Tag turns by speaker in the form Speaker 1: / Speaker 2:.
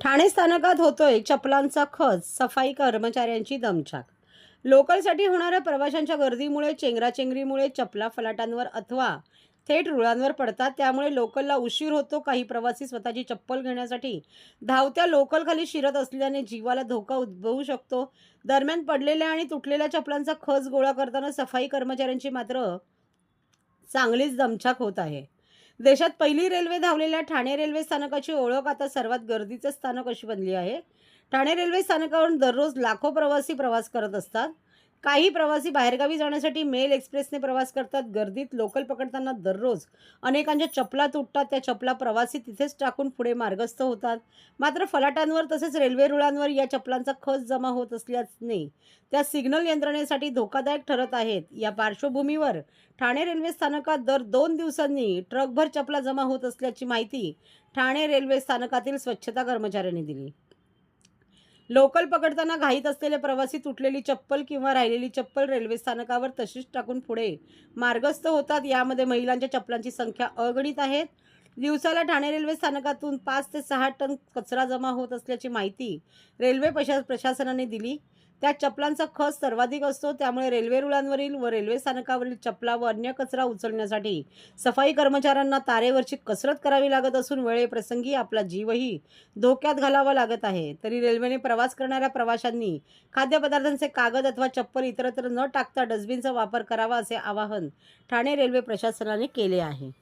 Speaker 1: ठाणे स्थानकात होतोय चपलांचा खच सफाई कर्मचाऱ्यांची दमछाक. लोकलसाठी होणाऱ्या प्रवाशांच्या गर्दीमुळे चेंगराचेंगरीमुळे चपला फलाटांवर अथवा थेट रुळांवर पडतात. त्यामुळे लोकलला उशीर होतो. काही प्रवासी स्वतःची चप्पल घेण्यासाठी धावत्या लोकलखाली शिरत असल्याने जीवाला धोका उद्भवू शकतो. दरम्यान पडलेल्या आणि तुटलेल्या चपलांचा खच गोळा करताना सफाई कर्मचाऱ्यांची मात्र चांगलीच दमछाक होत आहे. देशात पहिली रेल्वे धावलेल्या ठाणे रेल्वे स्थानकाची ओळख आता सर्वात गर्दीचं स्थानक अशी बनली आहे. ठाणे रेल्वे स्थानकावरून दररोज लाखो प्रवासी प्रवास करत असतात. काही प्रवासी बाहेरगावी जाण्यासाठी मेल एक्सप्रेसने प्रवास करतात. गर्दीत लोकल पकडताना दररोज अनेकांच्या चपला तुटतात. त्या चपला प्रवासी तिथेच टाकून पुढे मार्गस्थ होतात. मात्र फलाटांवर तसेच रेल्वे रुळांवर या चपलांचा खच जमा होत असल्याने त्या सिग्नल यंत्रणेसाठी धोकादायक ठरत आहेत. या पार्श्वभूमीवर ठाणे रेल्वे स्थानकात दर दोन दिवसांनी ट्रकभर चपला जमा होत असल्याची माहिती ठाणे रेल्वे स्थानकातील स्वच्छता कर्मचाऱ्यांनी दिली. लोकल पकडताना घाईत असलेले प्रवासी तुटलेली चप्पल किंवा राहिलेली चप्पल रेल्वे स्थानकावर तशीच टाकून पुढे. मार्गस्थ होतात. यामध्ये महिलांच्या चप्पलांची संख्या अगणित आहेत. दिवसाला ठाणे रेल्वे स्थानकातून पाच ते सहा टन कचरा जमा होत असल्याची माहिती रेल्वे प्रशा प्रशासनाने दिली. त्या चपलांचा खच सर्वाधिक असतो. त्यामुळे रेल्वे रुळांवरील व रेल्वे स्थानकावरील चपला व अन्य कचरा उचलण्यासाठी सफाई कर्मचाऱ्यांना तारेवरची कसरत करावी लागत असून वेळेप्रसंगी आपला जीवही धोक्यात घालावा लागत आहे. तरी रेल्वेने प्रवास करणाऱ्या प्रवाशांनी खाद्यपदार्थांचे कागद अथवा चप्पल इतरत्र न टाकता डस्टबिनचा वापर करावा असे आवाहन ठाणे रेल्वे प्रशासनाने केले आहे.